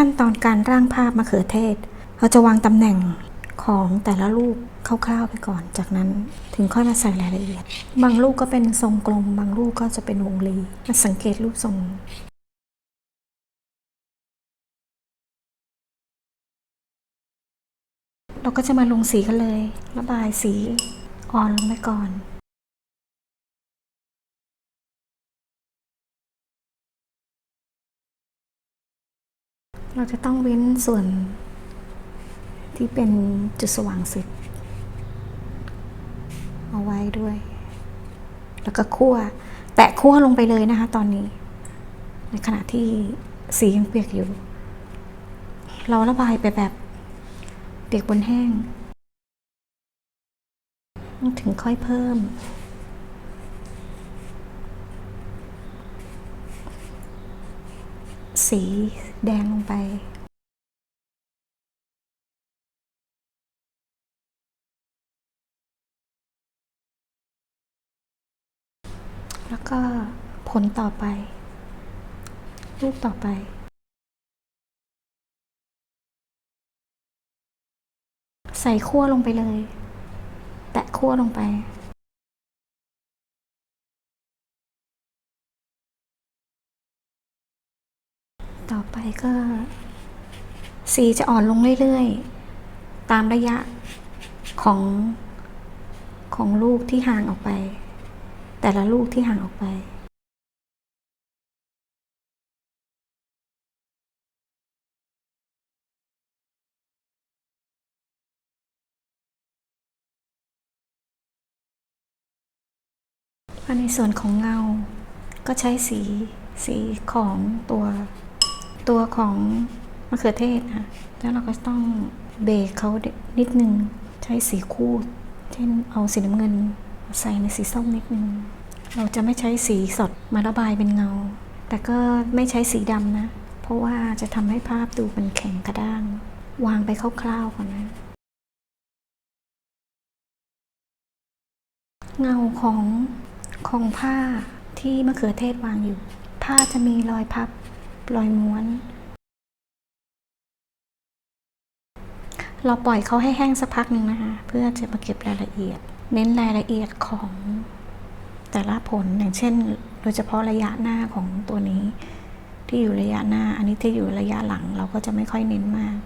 ขั้นตอนการร่างภาพมะเขือเทศ เราจะวางตำแหน่งของแต่ละลูกคร่าวๆไปก่อน จากนั้นถึงค่อยมาใส่รายละเอียด บางลูกก็เป็นทรงกลม บางลูกก็จะเป็นวงรีมาสังเกตรูปทรงเราก็จะมาลงสีกันเลย ระบายสีอ่อนลงไปก่อน เราจะต้องเว้นส่วนที่เป็นจุดสว่างสิบเอาไว้ด้วย แล้วก็คั่ว แตะคั่วลงไปเลยนะคะ ตอนนี้ ในขณะที่สียังเปียกอยู่ เราระบายไปแบบเปียกบนแห้ง ถึงค่อยเพิ่ม สีแดงลงไปแล้วก็ผลต่อไป รูปต่อไป ใส่ขั้วลงไปเลย แตะขั้วลงไป ก็ สีจะอ่อนลงเรื่อยๆ ตามระยะของของลูกที่ห่างออกไป แต่ละลูกที่ห่างออกไปในส่วนของเงา ก็ใช้สีสีของตัว ตัวของมะเขือเทศค่ะ แล้วเราก็ต้องเบรกเขานิดนึง ใช้สีคู่ เช่นเอาสีน้ำเงินใส่ในสีส้มนิดนึง เราจะไม่ใช้สีสดมาระบายเป็นเงา แต่ก็ไม่ใช้สีดำนะ เพราะว่าจะทำให้ภาพดูเป็นแข็งกระด้าง วางไปคร่าวๆก่อนนะ เงาของของผ้าที่มะเขือเทศวางอยู่ ผ้าจะมีรอยพับ รอยม้วน เราปล่อยเขาให้แห้งสักพักหนึ่งนะคะ เพื่อจะมาเก็บรายละเอียด เน้นรายละเอียดของแต่ละผลอย่างเช่น โดยเฉพาะระยะหน้าของตัวนี้ ที่อยู่ระยะหน้า อันนี้ที่อยู่ระยะหลังเราก็จะไม่ค่อยเน้นมาก